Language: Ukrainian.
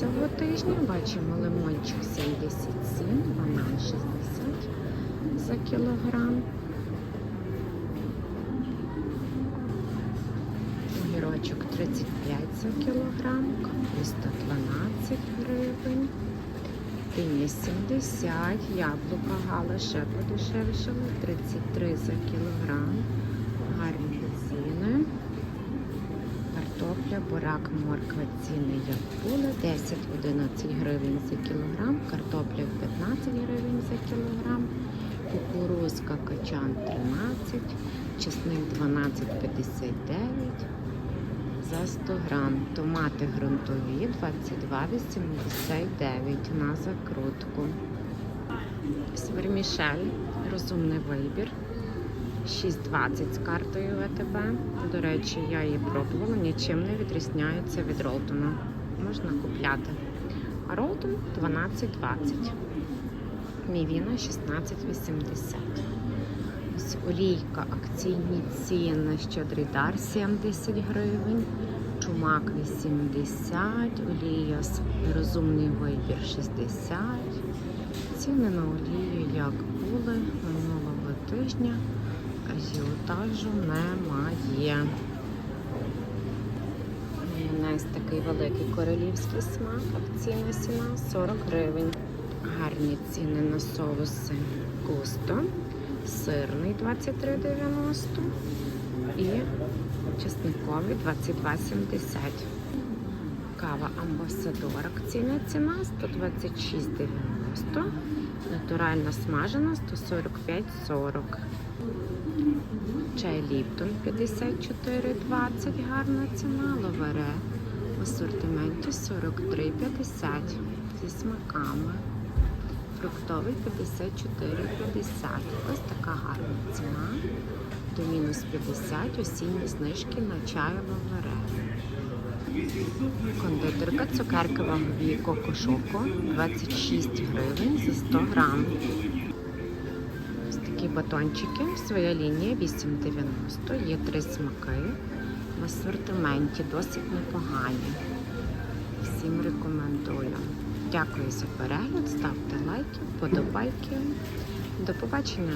цього тижня. Бачимо лимончик 77, банан 60 за кілограм. Огірочок 35 за кілограм, капуста 12 гривень, дині 70, яблука гала ще подешевшали, 33 за кілограм, гарні ціни. Картопля, бурак, морква, ціни як були, 10-11 гривень за кілограм, картопля 15 гривень за кілограм, кукурузка качан 13, чесник 12,59 за 100 грам. Томати ґрунтові 22,89 на закрутку. Свермішель, розумний вибір. 6,20 з картою ВТБ. До речі, я її пробувала, нічим не відрізняється від Ролтона. Можна купляти. А Ролтон 12,20. Мівіна 16,80. Ось олійка, акційні ціни, щедрий дар 70 гривень, чумак 80, олія розумний вибір 60. Ціни на олію як були минулого тижня, ажіотажу немає. Майонез такий великий королівський смак, акційна ціна 40 гривень. Гарні ціни на соуси густо, сирний 23,90 і чесниковий 22,70. Кава Амбасадор, акційна ціна 126,90. Натуральна смажена 145,40. Чай Ліптон 54,20, гарна ціна. Ловере в асортименті 43,50 зі смаками. Фруктовий 54,50. Ось така гарна ціна. До мінус 50 осінні знижки на чай Ловере. Кондитерка цукерки вагові Коко Шоко 26 гривень за 100 грам. Такі батончики, своя лінія 8,90. Є три смаки. В асортименті досить непогані. Всім рекомендую. Дякую за перегляд, ставте лайки, подобайки. До побачення!